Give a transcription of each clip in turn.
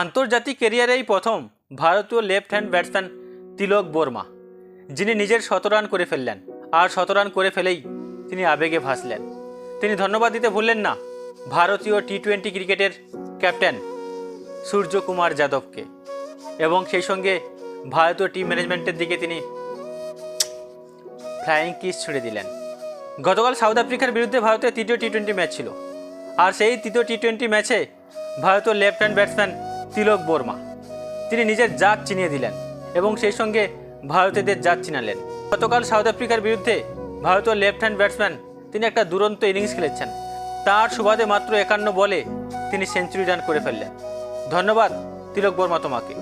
আন্তর্জাতিক ক্যারিয়ারেই প্রথম ভারতীয় left hand batsman Tilak Varma, যিনি নিজের শত রান করে ফেললেন আর শত রান করে ফেলেই তিনি আবেগে ভাসলেন। তিনি ধন্যবাদ দিতে ভুললেন না ভারতীয় টি টোয়েন্টি ক্রিকেটের ক্যাপ্টেন সূর্যকুমার যাদবকে এবং সেই সঙ্গে ভারতীয় টিম ম্যানেজমেন্টের দিকে তিনি ফ্লাইং কিস ছুড়ে দিলেন। গতকাল সাউথ আফ্রিকার বিরুদ্ধে ভারতের তৃতীয় টি টোয়েন্টি ম্যাচ ছিল। আর সেই তৃতীয় টি টোয়েন্টি ম্যাচে ভারতীয় left hand batsman Tilak Varma. তিনি নিজের জাত চিনিয়ে দিলেন এবং সেই সঙ্গে ভারতীয়দের জাত চিনালেন গতকাল সাউথ আফ্রিকার বিরুদ্ধে ভারতীয় লেফট হ্যান্ড ব্যাটসম্যান তিনি একটা দুরন্ত ইনিংস খেলেছেন। তার সুবাদে মাত্র একান্ন বলে তিনি সেঞ্চুরি রান করে ফেললেন। ধন্যবাদ তিলক বর্মা তোমাকে।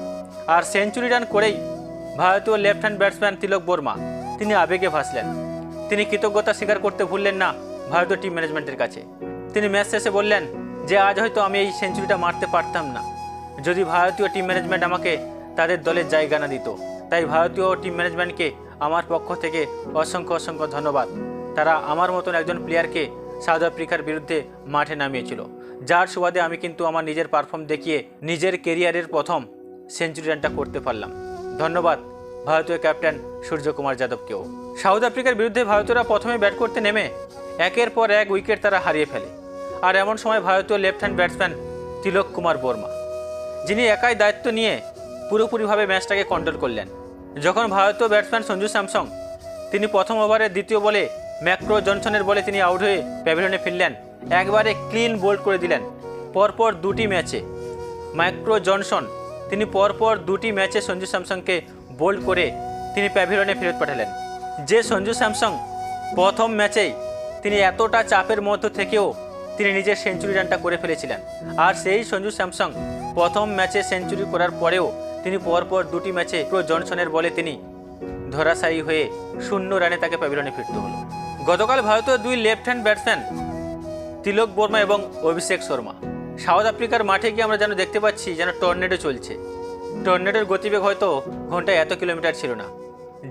আর সেঞ্চুরি রান করেই ভারতীয় left hand batsman Tilak Varma, তিনি আবেগে ভাসলেন। তিনি কৃতজ্ঞতা স্বীকার করতে ভুললেন না ভারতীয় টিম ম্যানেজমেন্টের কাছে। তিনি ম্যাচ শেষে বললেন যে, আজ হয়তো আমি এই সেঞ্চুরিটা মারতে পারতাম না। যদি ভারতীয় টিম ম্যানেজমেন্ট আমাকে তাদের দলের জায়গা না দিত, তাই ভারতীয় টিম ম্যানেজমেন্টকে আমার পক্ষ থেকে অসংখ্য অসংখ্য ধন্যবাদ। তারা আমার মতন একজন প্লেয়ারকে সাউথ আফ্রিকার বিরুদ্ধে মাঠে নামিয়েছিল। যার সুবাদে আমি কিন্তু আমার নিজের পারফর্ম দেখিয়ে নিজের কেরিয়ারের প্রথম সেঞ্চুরি রানটা করতে পারলাম। ধন্যবাদ ভারতীয় ক্যাপ্টেন সূর্যকুমার যাদবকেও। সাউথ আফ্রিকার বিরুদ্ধে ভারতীয়রা প্রথমে ব্যাট করতে নেমে একের পর এক উইকেট তারা হারিয়ে ফেলে। আর এমন সময় ভারতীয় left hand batsman Tilak Kumar Varma যিনি একাই দায়িত্ব নিয়ে পুরোপুরিভাবে ম্যাচটাকে কন্ট্রোল করলেন। যখন ভারতীয় ব্যাটসম্যান সঞ্জু স্যামসং, তিনি প্রথম ওভারের দ্বিতীয় বলে ম্যাক্রো জনসনের বলে তিনি আউট হয়ে প্যাভিলিয়নে ফিরলেন। একবারে ক্লিন বোল্ড করে দিলেন। পরপর দুটি ম্যাচে মাইক্রো জনসন, তিনি পরপর দুটি ম্যাচে সঞ্জু স্যামসংকে বোল্ড করে তিনি প্যাভিলিয়নে ফেরত পাঠালেন। যে সঞ্জু স্যামসং প্রথম ম্যাচেই তিনি এতটা চাপের মধ্য থেকেও তিনি নিজের সেঞ্চুরি রানটা করে ফেলেছিলেন। আর সেই সঞ্জু স্যামসং প্রথম ম্যাচে সেঞ্চুরি করার পরেও তিনি পরপর দুটি ম্যাচে প্রো জনসনের বলে তিনি ধরাশায়ী হয়ে শূন্য রানে তাকে প্যাভিলিয়নে ফিরতে হলো। গতকাল ভারতীয় দুই left hand batsman Tilak Varma এবং অভিষেক শর্মা। সাউথ আফ্রিকার মাঠে গিয়ে আমরা যেন দেখতে পাচ্ছি যেন টর্নেডো চলছে। টর্নেডোর গতিবেগ হয়তো ঘন্টায় এত কিলোমিটার ছিল না।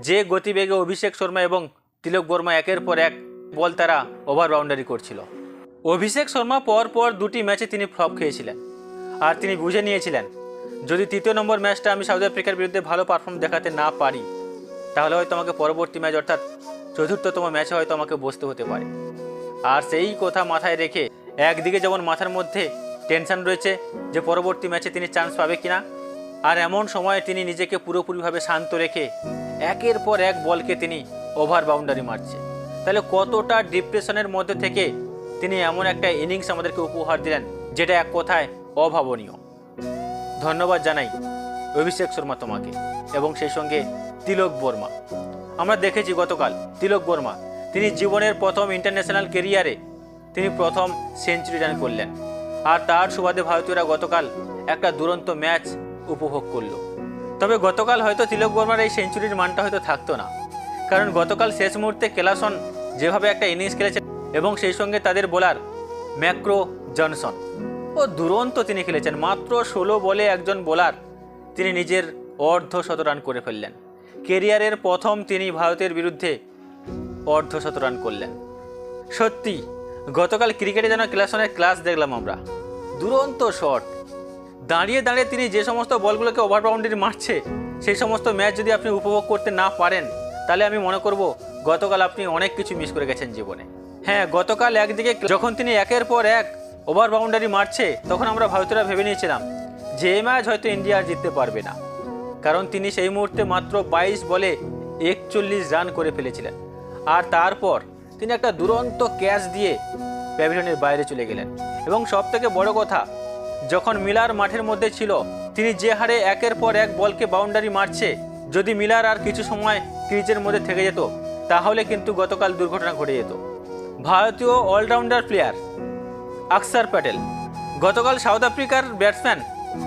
যে গতিবেগে অভিষেক শর্মা এবং তিলক বর্মা একের পর এক বল তারা ওভার বাউন্ডারি করছিল। অভিষেক শর্মা পর পর দুটি ম্যাচে তিনি ফ্লপ খেয়েছিলেন। আর তিনি বুঝে নিয়েছিলেন, যদি তৃতীয় নম্বর ম্যাচটা আমি সাউথ আফ্রিকার বিরুদ্ধে ভালো পারফর্ম দেখাতে না পারি, তাহলে হয়তো আমাকে পরবর্তী ম্যাচ অর্থাৎ চতুর্থতম ম্যাচে হয়তো আমাকে বসতে হতে পারে। আর সেই কথা মাথায় রেখে একদিকে যেমন মাথার মধ্যে টেনশন রয়েছে যে পরবর্তী ম্যাচে তিনি চান্স পাবে কিনা, আর এমন সময়ে তিনি নিজেকে পুরোপুরিভাবে শান্ত রেখে একের পর এক বলকে তিনি ওভার বাউন্ডারি মারছে। তাহলে কতটা ডিপ্রেশনের মধ্যে থেকে তিনি এমন একটা ইনিংস আমাদেরকে উপহার দিলেন, যেটা এক কথায় অভাবনীয়। ধন্যবাদ জানাই অভিষেক শর্মা তোমাকে, এবং সেই সঙ্গে তিলক বর্মা। আমরা দেখেছি গতকাল তিলক বর্মা, তিনি জীবনের প্রথম ইন্টারন্যাশনাল কেরিয়ারে তিনি প্রথম সেঞ্চুরি রান করলেন। আর তার সুবাদে ভারতীয়রা গতকাল একটা দুরন্ত ম্যাচ উপভোগ করল। তবে গতকাল হয়তো তিলক বর্মার এই সেঞ্চুরির মানটা হয়তো থাকতো না। কারণ গতকাল শেষ মুহূর্তে কেলাসন যেভাবে একটা ইনিংস খেলেছেন এবং সেই সঙ্গে তাদের বোলার ম্যাক্রো জনসন। ও দুরন্ত তিনি খেলেছেন। মাত্র ষোলো বলে একজন বোলার তিনি নিজের অর্ধ শতরান করে ফেললেন। কেরিয়ারের প্রথম তিনি ভারতের বিরুদ্ধে অর্ধ শতরান করলেন। সত্যি, গতকাল ক্রিকেটে যেন ক্লাসনের ক্লাস দেখলাম আমরা। দুরন্ত শট। দাঁড়িয়ে দাঁড়িয়ে তিনি যে সমস্ত বলগুলোকে ওভার বাউন্ডারি মারছে, সেই সমস্ত ম্যাচ যদি আপনি উপভোগ করতে না পারেন, তাহলে আমি মনে করব গতকাল আপনি অনেক কিছু মিস করে গেছেন জীবনে। হ্যাঁ গতকাল একদিকে যখন তিনি একের পর এক ওভার বাউন্ডারি মারছে, তখন আমরা ভারতীয়রা ভেবে নিয়েছিলাম যে এই ম্যাচ হয়তো ইন্ডিয়া আর জিততে পারবে না। কারণ তিনি সেই মুহূর্তে মাত্র বাইশ বলে একচল্লিশ রান করে ফেলেছিলেন। আর তারপর তিনি একটা দুরন্ত ক্যাচ দিয়ে প্যাভিলিয়নের বাইরে চলে গেলেন। এবং সব থেকে বড় কথা, যখন মিলার মাঠের মধ্যে ছিল, তিনি যে হারে একের পর এক বলকে বাউন্ডারি মারছে, যদি মিলার আর কিছু সময় ক্রিজের মধ্যে থেকে যেত, তাহলে কিন্তু গতকাল দুর্ঘটনা ঘটে যেত। ভারতীয় অলরাউন্ডার প্লেয়ার আকসার প্যাটেল। গতকাল সাউথ আফ্রিকার ব্যাটসম্যান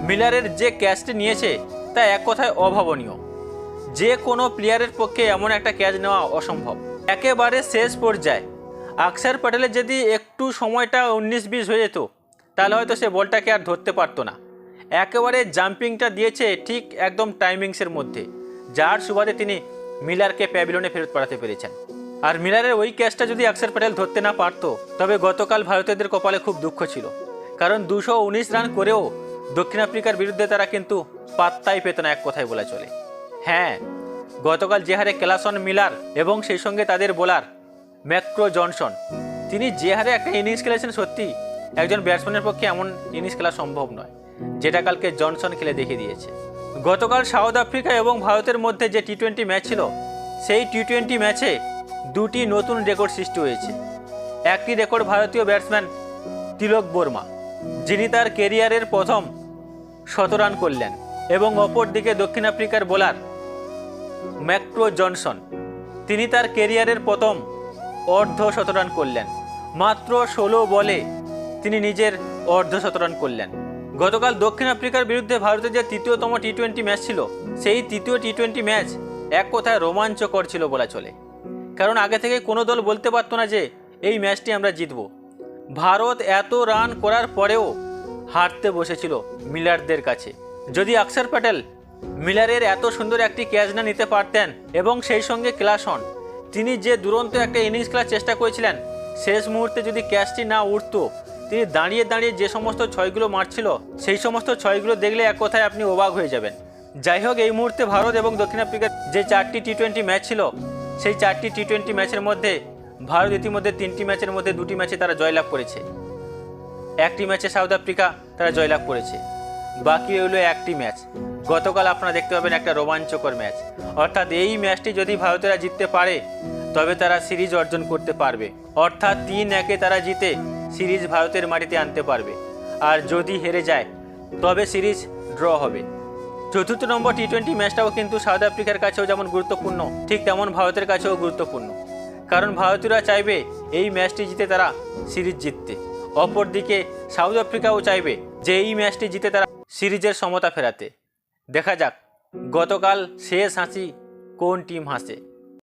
মিলারের যে ক্যাচটি নিয়েছে তা এক কথায় অভাবনীয়। যে কোনো প্লেয়ারের পক্ষে এমন একটা ক্যাচ নেওয়া অসম্ভব। একেবারে শেষ পর্যায়ে আকসার প্যাটেলের যদি একটু সময়টা উনিশ বিশ হয়ে যেত, তাহলে হয়তো সে বলটাকে আর ধরতে পারতো না। একেবারে জাম্পিংটা দিয়েছে ঠিক একদম টাইমিংসের মধ্যে, যার সুবাদে তিনি মিলারকে প্যাবিলনে ফেরত পাঠাতে পেরেছেন। আর মিলারের ওই ক্যাচটা যদি আকসার প্যাটেল ধরতে না পারতো, তবে গতকাল ভারতীয়দের কপালে খুব দুঃখ ছিল। কারণ দুশো রান করেও দক্ষিণ আফ্রিকার বিরুদ্ধে তারা কিন্তু পাত্তাই পেত না এক কথায় বলা চলে। হ্যাঁ গতকাল যে হারে ক্লাসন মিলার এবং সেই সঙ্গে তাদের বোলার ম্যাক্রো জনসন, তিনি যে হারে একটা ইনিংস খেলেছেন সত্যি একজন ব্যাটসম্যানের পক্ষে এমন ইনিংস খেলা সম্ভব নয়, যেটা কালকে জনসন খেলে দেখিয়ে দিয়েছে। গতকাল সাউথ আফ্রিকা এবং ভারতের মধ্যে যে টি টোয়েন্টি ম্যাচ ছিল, সেই টি টোয়েন্টি ম্যাচে দুটি নতুন রেকর্ড সৃষ্টি হয়েছে। একটি রেকর্ড ভারতীয় ব্যাটসম্যান তিলক বর্মা, যিনি তার কেরিয়ারের প্রথম শতরান করলেন, এবং অপরদিকে দক্ষিণ আফ্রিকার বোলার ম্যাক্রো জনসন, তিনি তার কেরিয়ারের প্রথম অর্ধ শতরান করলেন। মাত্র ষোলো বলে তিনি নিজের অর্ধ শতরান করলেন। গতকাল দক্ষিণ আফ্রিকার বিরুদ্ধে ভারতের যে তৃতীয়তম টি টোয়েন্টি ম্যাচ ছিল, সেই তৃতীয় টি টোয়েন্টি ম্যাচ এক কথায় রোমাঞ্চকর ছিল বলা চলে। কারণ আগে থেকে কোনো দল বলতে পারতো না যে এই ম্যাচটি আমরা জিতব। ভারত এত রান করার পরেও হারতে বসেছিল মিলারদের কাছে। যদি অক্ষর প্যাটেল মিলারের এত সুন্দর একটি ক্যাচ না নিতে পারতেন এবং সেই সঙ্গে ক্লাস হন তিনি যে দুরন্ত একটা ইনিংস খেলার চেষ্টা করেছিলেন, শেষ মুহূর্তে যদি ক্যাচটি না উঠতো, তিনি দাঁড়িয়ে দাঁড়িয়ে যে সমস্ত ছয়গুলো মারছিল, সেই সমস্ত ছয়গুলো দেখলে এক কথায় আপনি অবাক হয়ে যাবেন। যাই হোক, এই মুহূর্তে ভারত এবং দক্ষিণ আফ্রিকার যে চারটি টি টোয়েন্টি ম্যাচ ছিল সেই চারটি টি টোয়েন্টি ম্যাচের মধ্যে ভারত ইতিমধ্যে তিনটি ম্যাচের মধ্যে দুটি ম্যাচে তারা জয়লাভ করেছে। একটি ম্যাচে সাউথ আফ্রিকা তারা জয়লাভ করেছে। বাকি হলো একটি ম্যাচ। গতকাল আপনারা দেখতে পাবেন একটা রোমাঞ্চকর ম্যাচ। অর্থাৎ এই ম্যাচটি যদি ভারতেরা জিততে পারে, তবে তারা সিরিজ অর্জন করতে পারবে। অর্থাৎ তিন একে তারা জিতে সিরিজ ভারতের মাটিতে আনতে পারবে। আর যদি হেরে যায়, তবে সিরিজ ড্র হবে। চতুর্থ নম্বর টি টোয়েন্টি ম্যাচটাও কিন্তু সাউথ আফ্রিকার কাছেও যেমন গুরুত্বপূর্ণ, ঠিক তেমন ভারতের কাছেও গুরুত্বপূর্ণ। কারণ ভারতীয়রা চাইবে এই ম্যাচটি জিতে তারা সিরিজ জিততে। অপরদিকে সাউথ আফ্রিকাও চাইবে যে এই ম্যাচটি জিতে তারা সিরিজের সমতা ফেরাতে। দেখা যাক, গতকাল শেষ হাসি কোন টিম হাসে।